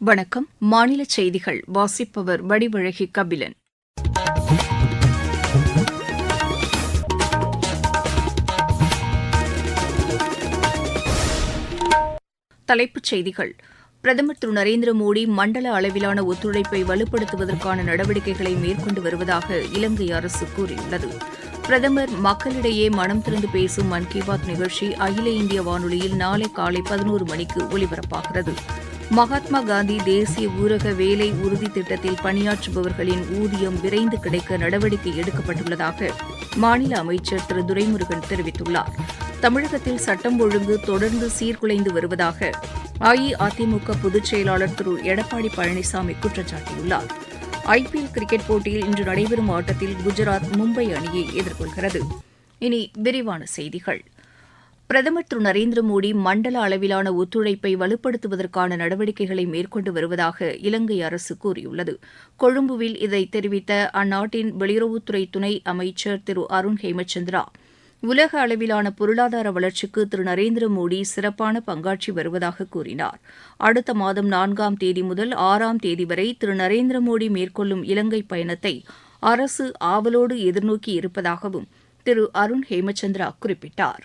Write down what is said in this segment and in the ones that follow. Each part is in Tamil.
வணக்கம். மாநில செய்திகள். வாசிப்பவர் வடிவழகி கபிலன். தலைப்புச் செய்திகள். பிரதமர் திரு நரேந்திர மோடி மண்டல அளவிலான ஒத்துழைப்பை வலுப்படுத்துவதற்கான நடவடிக்கைகளை மேற்கொண்டு வருவதாக இலங்கை அரசு கூறியுள்ளது. பிரதமர் மக்களிடையே மனம் திறந்து பேசும் மன் கி பாத் நிகழ்ச்சி அகில இந்திய வானொலியில் நாளை காலை பதினோரு மணிக்கு ஒலிபரப்பாகிறது. மகாத்மா காந்தி தேசிய ஊரக வேலை உறுதி திட்டத்தில் பணியாற்றுபவர்களின் ஊதியம் விரைந்து கிடைக்க நடவடிக்கை எடுக்கப்பட்டுள்ளதாக மாநில அமைச்சர் திரு. துரைமுருகன் தெரிவித்துள்ளார். தமிழகத்தில் சட்டம் ஒழுங்கு தொடர்ந்து சீர்குலைந்து வருவதாக அஇஅதிமுக பொதுச் செயலாளர் திரு. எடப்பாடி பழனிசாமி குற்றம் சாட்டியுள்ளார் ஐபிஎல் கிரிக்கெட் போட்டியில் இன்று நடைபெறும் ஆட்டத்தில் குஜராத் மும்பை அணியை எதிர்கொள்கிறது. இனி விரிவான செய்திகள். பிரதமர் திரு நரேந்திர மோடி மண்டல அளவிலான ஒத்துழைப்பை வலுப்படுத்துவதற்கான நடவடிக்கைகளை மேற்கொண்டு வருவதாக இலங்கை அரசு கூறியுள்ளது. கொழும்புவில் இதை தெரிவித்த அந்நாட்டின் வெளியுறவுத்துறை துணை அமைச்சர் திரு அருண் ஹேமச்சந்திரா உலக அளவிலான பொருளாதார வளர்ச்சிக்கு திரு நரேந்திர மோடி சிறப்பான பங்காற்றி வருவதாக கூறினார். அடுத்த மாதம் நான்காம் தேதி முதல் ஆறாம் தேதி வரை திரு நரேந்திர மோடி மேற்கொள்ளும் இலங்கை பயணத்தை அரசு ஆவலோடு எதிர்நோக்கி இருப்பதாகவும் திரு அருண் ஹேமச்சந்திரா குறிப்பிட்டார்.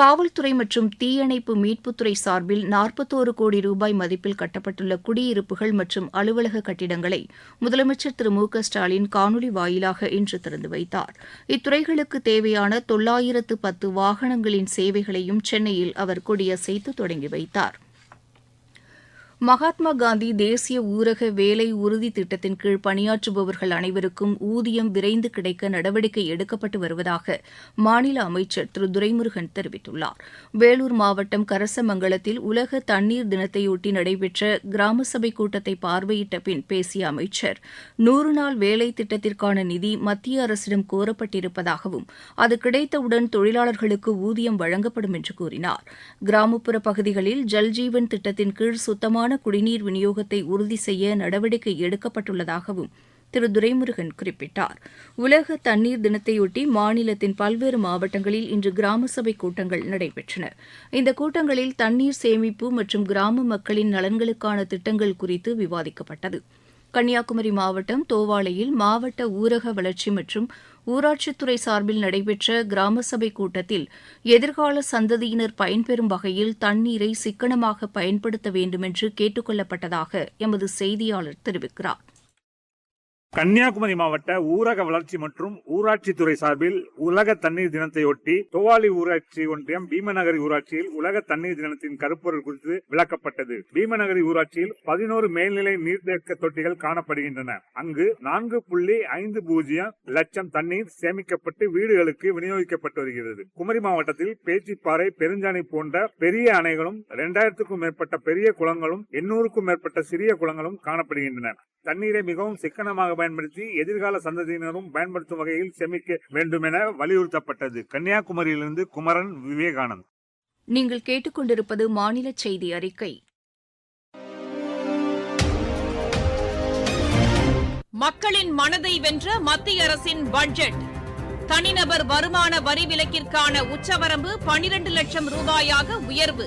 காவல்துறை மற்றும் தீயணைப்பு மீட்புத்துறை சார்பில் நாற்பத்தோரு கோடி ரூபாய் மதிப்பில் கட்டப்பட்டுள்ள குடியிருப்புகள் மற்றும் அலுவலக கட்டிடங்களை முதலமைச்சர் திரு மு க ஸ்டாலின் காணொலி வாயிலாக இன்று திறந்து வைத்தார். இத்துறைகளுக்கு தேவையான தொள்ளாயிரத்து பத்து வாகனங்களின் சேவைகளையும் சென்னையில் அவர் கொடியசைத்து தொடங்கி வைத்தார். மகாத்மா காந்தி தேசிய ஊரக வேலை உறுதி திட்டத்தின் கீழ் பணியாற்றுபவர்கள் அனைவருக்கும் ஊதியம் விரைந்து கிடைக்க நடவடிக்கை எடுக்கப்பட்டு வருவதாக மாநில அமைச்சர் திரு துரைமுருகன் தெரிவித்துள்ளார். வேலூர் மாவட்டம் கரசமங்கலத்தில் உலக தண்ணீர் தினத்தையொட்டி நடைபெற்ற கிராம சபை கூட்டத்தை பார்வையிட்ட பின் பேசிய அமைச்சர் நூறு நாள் வேலை திட்டத்திற்கான நிதி மத்திய அரசிடம் கோரப்பட்டிருப்பதாகவும் அது கிடைத்தவுடன் தொழிலாளர்களுக்கு ஊதியம் வழங்கப்படும் என்று கூறினார். கிராமப்புற பகுதிகளில் ஜல்ஜீவன் திட்டத்தின் கீழ் சுத்தமான சுத்தமான குடிநீர் விநியோகத்தை உறுதி செய்ய நடவடிக்கை எடுக்கப்பட்டுள்ளதாகவும் திரு துரைமுருகன் குறிப்பிட்டார். உலக தண்ணீர் தினத்தையொட்டி மாநிலத்தின் பல்வேறு மாவட்டங்களில் இன்று கிராம சபை கூட்டங்கள் நடைபெற்றன. இந்த கூட்டங்களில் தண்ணீர் சேமிப்பு மற்றும் கிராம மக்களின் நலன்களுக்கான திட்டங்கள் குறித்து விவாதிக்கப்பட்டது. கன்னியாகுமரி மாவட்டம் தோவாளையில் மாவட்ட ஊரக வளர்ச்சி மற்றும் ஊராட்சித்துறை சார்பில் நடைபெற்ற கிராம சபை கூட்டத்தில் எதிர்கால சந்ததியினர் பயன்பெறும் வகையில் தண்ணீரை சிக்கனமாக பயன்படுத்த வேண்டுமென்று கேட்டுக் கொள்ளப்பட்டதாக எமது செய்தியாளர் தெரிவிக்கிறார். கன்னியாகுமரி மாவட்ட ஊரக வளர்ச்சி மற்றும் ஊராட்சித்துறை சார்பில் உலக தண்ணீர் தினத்தையொட்டி தோவாலி ஊராட்சி ஒன்றியம் பீமநகரி ஊராட்சியில் உலக தண்ணீர் தினத்தின் கருப்பொருள் குறித்து விளக்கப்பட்டது. பீமநகரி ஊராட்சியில் பதினோரு மேல்நிலை நீர்த்தேக்க தொட்டிகள் காணப்படுகின்றன. அங்கு நான்கு புள்ளி ஐந்து பூஜ்ஜியம் லட்சம் தண்ணீர் சேமிக்கப்பட்டு வீடுகளுக்கு விநியோகிக்கப்பட்டு வருகிறது. குமரி மாவட்டத்தில் பேச்சிப்பாறை பெருஞ்சாணி போன்ற பெரிய அணைகளும் இரண்டாயிரத்துக்கும் மேற்பட்ட பெரிய குளங்களும் எண்ணூறுக்கும் மேற்பட்ட சிறிய குளங்களும் காணப்படுகின்றன. தண்ணீரை மிகவும் சிக்கனமாக பயன்படுத்தி எதிர்கால சந்ததியினரும் பயன்படுத்தும் வகையில் சேமிக்க வேண்டும் என வலியுறுத்தப்பட்டது. கன்னியாகுமரியிலிருந்து குமரன் விவேகானந்த். நீங்கள் கேட்டுக்கொண்டிருப்பது மாநில செய்தி அறிக்கை. மக்களின் மனதை வென்ற மத்திய அரசின் பட்ஜெட். தனிநபர் வருமான வரி விலக்கிற்கான உச்சவரம்பு பனிரண்டு லட்சம் ரூபாயாக உயர்வு.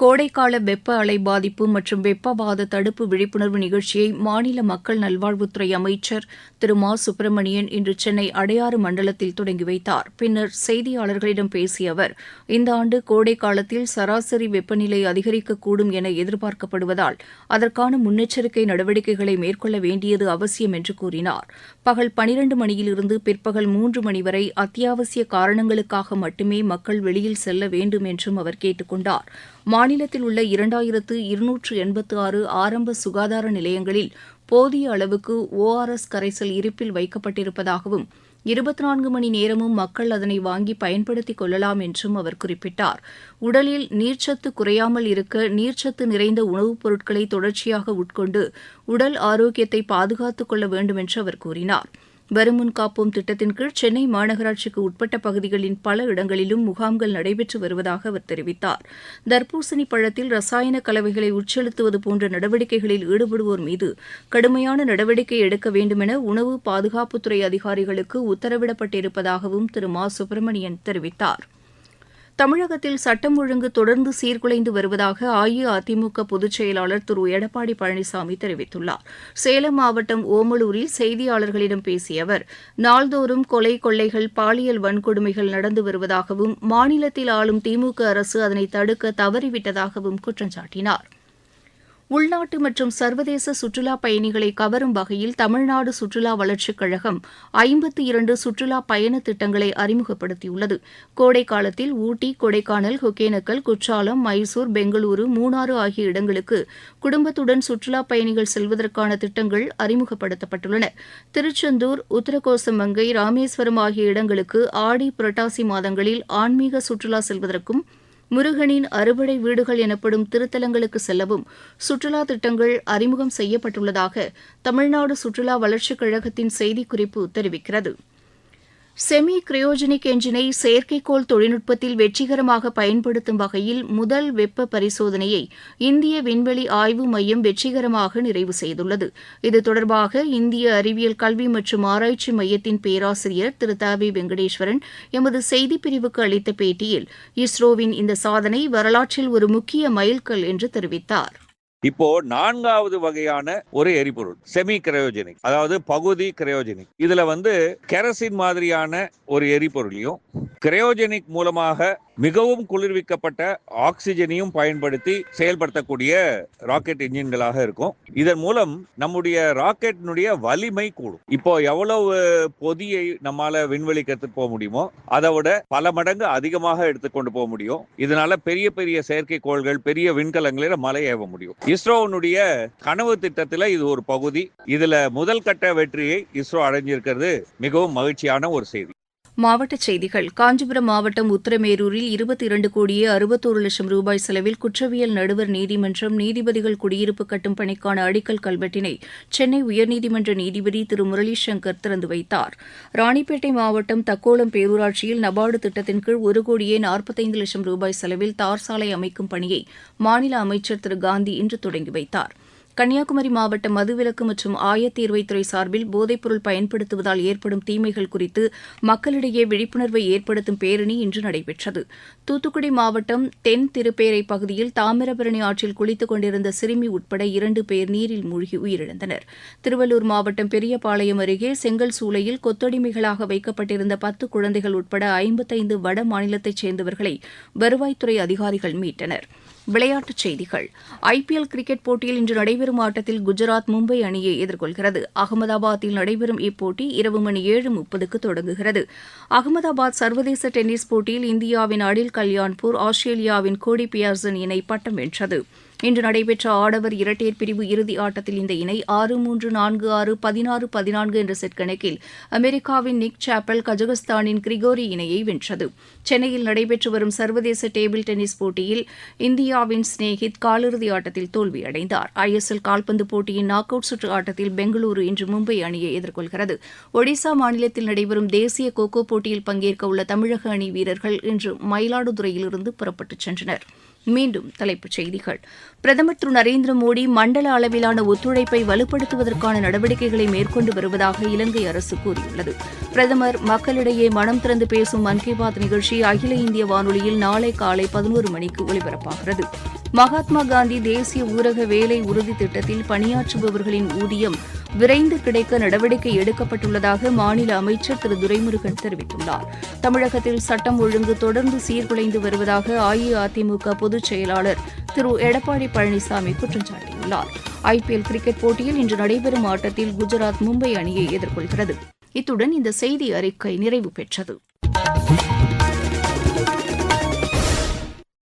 கோடைக்கால வெப்ப அலை பாதிப்பு மற்றும் வெப்பவாத தடுப்பு விழிப்புணர்வு நிகழ்ச்சியை மாநில மக்கள் நல்வாழ்வுத்துறை அமைச்சர் திரு மா. சுப்பிரமணியன் இன்று சென்னை அடையாறு மண்டலத்தில் தொடங்கி வைத்தார். பின்னர் செய்தியாளர்களிடம் பேசிய அவர் இந்த ஆண்டு கோடை காலத்தில் சராசரி வெப்பநிலை அதிகரிக்கக்கூடும் என எதிர்பார்க்கப்படுவதால் அதற்கான முன்னெச்சரிக்கை நடவடிக்கைகளை மேற்கொள்ள வேண்டியது அவசியம் என்று கூறினார். பகல் பனிரண்டு மணியிலிருந்து பிற்பகல் மூன்று மணி வரை அத்தியாவசிய காரணங்களுக்காக மட்டுமே மக்கள் வெளியில் செல்ல வேண்டும் என்றும் அவர் கேட்டுக் கொண்டாா் மாநிலத்தில் உள்ள இரண்டாயிரத்து இருநூற்று எண்பத்து ஆறு ஆரம்ப சுகாதார நிலையங்களில் போதிய அளவுக்கு ஓஆர்எஸ் கரைசல் இருப்பில் வைக்கப்பட்டிருப்பதாகவும் இருபத்தி நான்கு மணி நேரமும் மக்கள் அதனை வாங்கி பயன்படுத்திக் கொள்ளலாம் என்றும் அவர் குறிப்பிட்டார். உடலில் நீர்ச்சத்து குறையாமல் இருக்க நீர்ச்சத்து நிறைந்த உணவுப் பொருட்களை தொடர்ச்சியாக உட்கொண்டு உடல் ஆரோக்கியத்தை பாதுகாத்துக் கொள்ள வேண்டும் என்று அவர் கூறினார். வருமுன் காப்போம் திட்டத்தின் கீழ் சென்னை மாநகராட்சிக்கு உட்பட்ட பகுதிகளின் பல இடங்களிலும் முகாம்கள் நடைபெற்று வருவதாக அவர் தெரிவித்தார். தர்பூசணி பழத்தில் ரசாயன கலவைகளை உட்செலுத்துவது போன்ற நடவடிக்கைகளில் ஈடுபடுவோர் மீது கடுமையான நடவடிக்கை எடுக்க வேண்டுமென உணவு பாதுகாப்புத்துறை அதிகாரிகளுக்கு உத்தரவிடப்பட்டிருப்பதாகவும் திரு. மா. சுப்பிரமணியன் தெரிவித்தார். தமிழகத்தில் சட்டம் ஒழுங்கு தொடர்ந்து சீர்குலைந்து வருவதாக அஇஅதிமுக பொதுச் செயலாளர் திரு. எடப்பாடி பழனிசாமி தெரிவித்துள்ளார். சேலம் மாவட்டம் ஓமலூரில் செய்தியாளர்களிடம் பேசிய அவர் நாள்தோறும் கொலை கொள்ளைகள் பாலியல் வன்கொடுமைகள் நடந்து வருவதாகவும் மாநிலத்தில் ஆளும் திமுக அரசு அதனை தடுக்க தவறிவிட்டதாகவும் குற்றம் சாட்டினார். உள்நாட்டு மற்றும் சர்வதேச சுற்றுலா பயணிகளை கவரும் வகையில் தமிழ்நாடு சுற்றுலா வளர்ச்சிக் கழகம் ஐம்பத்தி இரண்டு சுற்றுலா பயண திட்டங்களை அறிமுகப்படுத்தியுள்ளது. கோடை காலத்தில் ஊட்டி கொடைக்கானல் ஒகேனக்கல் குற்றாலம் மைசூர் பெங்களூரு மூணாறு ஆகிய இடங்களுக்கு குடும்பத்துடன் சுற்றுலா பயணிகள் செல்வதற்கான திட்டங்கள் அறிமுகப்படுத்தப்பட்டுள்ளன. திருச்செந்தூர் உத்தரகோசமங்கை ராமேஸ்வரம் ஆகிய இடங்களுக்கு ஆடி புரட்டாசி மாதங்களில் ஆன்மீக சுற்றுலா செல்வதற்கும் முருகனின் அறுபடை வீடுகள் எனப்படும் திருத்தலங்களுக்கு செல்லவும் சுற்றுலா திட்டங்கள் அறிமுகம் செய்யப்பட்டுள்ளதாக தமிழ்நாடு சுற்றுலா வளர்ச்சிக் கழகத்தின் செய்திக்குறிப்பு தெரிவிக்கிறது. செமி கிரையோஜெனிக் என்ஜினை செயற்கைக்கோள் தொழில்நுட்பத்தில் வெற்றிகரமாக பயன்படுத்தும் வகையில் முதல் வெப்ப பரிசோதனையை இந்திய விண்வெளி ஆய்வு மையம் வெற்றிகரமாக நிறைவு செய்துள்ளது. இது தொடர்பாக இந்திய அறிவியல் கல்வி மற்றும் ஆராய்ச்சி மையத்தின் பேராசிரியர் திரு. தாவி வெங்கடேஸ்வரன் எமது செய்திப்பிரிவுக்கு அளித்த பேட்டியில் இஸ்ரோவின் இந்த சாதனை வரலாற்றில் ஒரு முக்கிய மைல்கல் என்று தெரிவித்தார். இப்போ நான்காவது வகையான ஒரு எரிபொருள் செமி கிரையோஜெனிக் அதாவது பகுதி கிரையோஜெனிக் இதுல வந்து கெரசின் மாதிரியான ஒரு எரிபொருளையும் கிரையோஜெனிக் மூலமாக மிகவும் குளிர்விக்கப்பட்ட ஆக்சிஜனையும் பயன்படுத்தி செயல்படுத்தக்கூடிய ராக்கெட் இன்ஜின்களாக இருக்கும். இதன் மூலம் நம்முடைய ராக்கெட்டினுடைய வலிமை கூடும். இப்போ எவ்வளவு பொதியை நம்மால விண்வெளிக்கு எடுத்துட்டு போக முடியுமோ அதை விட பல மடங்கு அதிகமாக எடுத்துக்கொண்டு போக முடியும். இதனால பெரிய பெரிய செயற்கைக்கோள்கள் பெரிய விண்கலங்களில் மலை ஏவ முடியும். இஸ்ரோனுடைய கனவு திட்டத்தில் இது ஒரு பகுதி. இதுல முதல் கட்ட வெற்றியை இஸ்ரோ அடைஞ்சிருக்கிறது. மிகவும் மகிழ்ச்சியான ஒரு செய்தி. மாவட்டச் செய்திகள். காஞ்சிபுரம் மாவட்டம் உத்தரமேரூரில் இருபத்தி இரண்டு கோடியே அறுபத்தோரு லட்சம் ரூபாய் செலவில் குற்றவியல் நடுவர் நீதிமன்றம் நீதிபதிகள் குடியிருப்பு கட்டும் பணிக்கான அடிக்கல் கல்வெட்டினை சென்னை உயர்நீதிமன்ற நீதிபதி திரு முரளி சங்கர் திறந்து வைத்தார். ராணிப்பேட்டை மாவட்டம் தக்கோலம் பேரூராட்சியில் நபார்டு திட்டத்தின் கீழ் ஒரு கோடியே நாற்பத்தைந்து லட்சம் ரூபாய் செலவில் தார் சாலை அமைக்கும் பணியை மாநில அமைச்சர் திரு காந்தி இன்று தொடங்கி வைத்தார். கன்னியாகுமரி மாவட்ட மதுவிலக்கு மற்றும் ஆயத்தீர்வைத்துறை சார்பில் போதைப்பொருள் பயன்படுத்துவதால் ஏற்படும் தீமைகள் குறித்து மக்களிடையே விழிப்புணர்வை ஏற்படுத்தும் பேரணி இன்று நடைபெற்றது. தூத்துக்குடி மாவட்டம் தென் திருப்பேரை பகுதியில் தாமிரபரணி ஆற்றில் குளித்துக் கொண்டிருந்த சிறுமி உட்பட இரண்டு பேர் நீரில் மூழ்கி உயிரிழந்தனர். திருவள்ளூர் மாவட்டம் பெரியபாளையம் அருகே செங்கல் சூளையில் கொத்தடிமைகளாக வைக்கப்பட்டிருந்த பத்து குழந்தைகள் உட்பட ஐம்பத்தைந்து வட மாநிலத்தைச் சேர்ந்தவர்களை வருவாய்த்துறை அதிகாரிகள் மீட்டனர். விளையாட்டுச் செய்திகள். ஐபிஎல் கிரிக்கெட் போட்டியில் இன்று நடைபெறும் ஆட்டத்தில் குஜராத் மும்பை அணியை எதிர்கொள்கிறது. அகமதாபாத்தில் நடைபெறும் இப்போட்டி இரவு மணி ஏழு முப்பதுக்கு தொடங்குகிறது. அகமதாபாத் சர்வதேச டென்னிஸ் போட்டியில் இந்தியாவின் அடில் கல்யாண்பூர் ஆஸ்திரேலியாவின் கோடி பியார்சன் இணை பட்டம் வென்றது. இன்று நடைபெற்ற ஆடவர் இரட்டையர் பிரிவு இறுதி ஆட்டத்தில் இந்த இணை ஆறு மூன்று நான்கு ஆறு பதினாறு பதினான்கு என்ற செட் கணக்கில் அமெரிக்காவின் நிக் சாப்பல் கஜகஸ்தானின் கிரிகோரி இணையை வென்றது. சென்னையில் நடைபெற்று வரும் சர்வதேச டேபிள் டென்னிஸ் போட்டியில் இந்தியாவின் ஸ்னேஹித் காலிறுதி ஆட்டத்தில் தோல்வியடைந்தார். ஐஎஸ்எல் கால்பந்து போட்டியின் நாக் அவுட் சுற்று ஆட்டத்தில் பெங்களூரு இன்று மும்பை அணியை எதிர்கொள்கிறது. ஒடிசா மாநிலத்தில் நடைபெறும் தேசிய கோகோ போட்டியில் பங்கேற்க உள்ள தமிழக அணி வீரர்கள் இன்று மயிலாடுதுறையிலிருந்து புறப்பட்டுச் சென்றனர். மீண்டும் தலைப்புச் செய்திகள். பிரதமர் திரு நரேந்திர மோடி மண்டல அளவிலான ஒத்துழைப்பை வலுப்படுத்துவதற்கான நடவடிக்கைகளை மேற்கொண்டு வருவதாக இலங்கை அரசு கூறியுள்ளது. பிரதமர் மக்களிடையே மனம் திறந்து பேசும் மன் கி பாத் நிகழ்ச்சி அகில இந்திய வானொலியில் நாளை காலை பதினோரு மணிக்கு ஒலிபரப்பாகிறது. மகாத்மா காந்தி தேசிய ஊரக வேலை உறுதி திட்டத்தில் பணியாற்றுபவர்களின் ஊதியம் விரைந்து கிடைக்க நடவடிக்கை எடுக்கப்பட்டுள்ளதாக மாநில அமைச்சர் திரு துரைமுருகன் தெரிவித்துள்ளார். தமிழகத்தில் சட்டம் ஒழுங்கு தொடர்ந்து சீர்குலைந்து வருவதாக அஇஅதிமுக பொதுச் செயலாளர் திரு எடப்பாடி பழனிசாமி குற்றம் சாட்டியுள்ளார். ஐபிஎல் கிரிக்கெட் போட்டியில் இன்று நடைபெறும் ஆட்டத்தில் குஜராத் மும்பை அணியை எதிர்கொள்கிறது. இத்துடன் இந்த செய்தி அறிக்கை நிறைவு பெற்றது.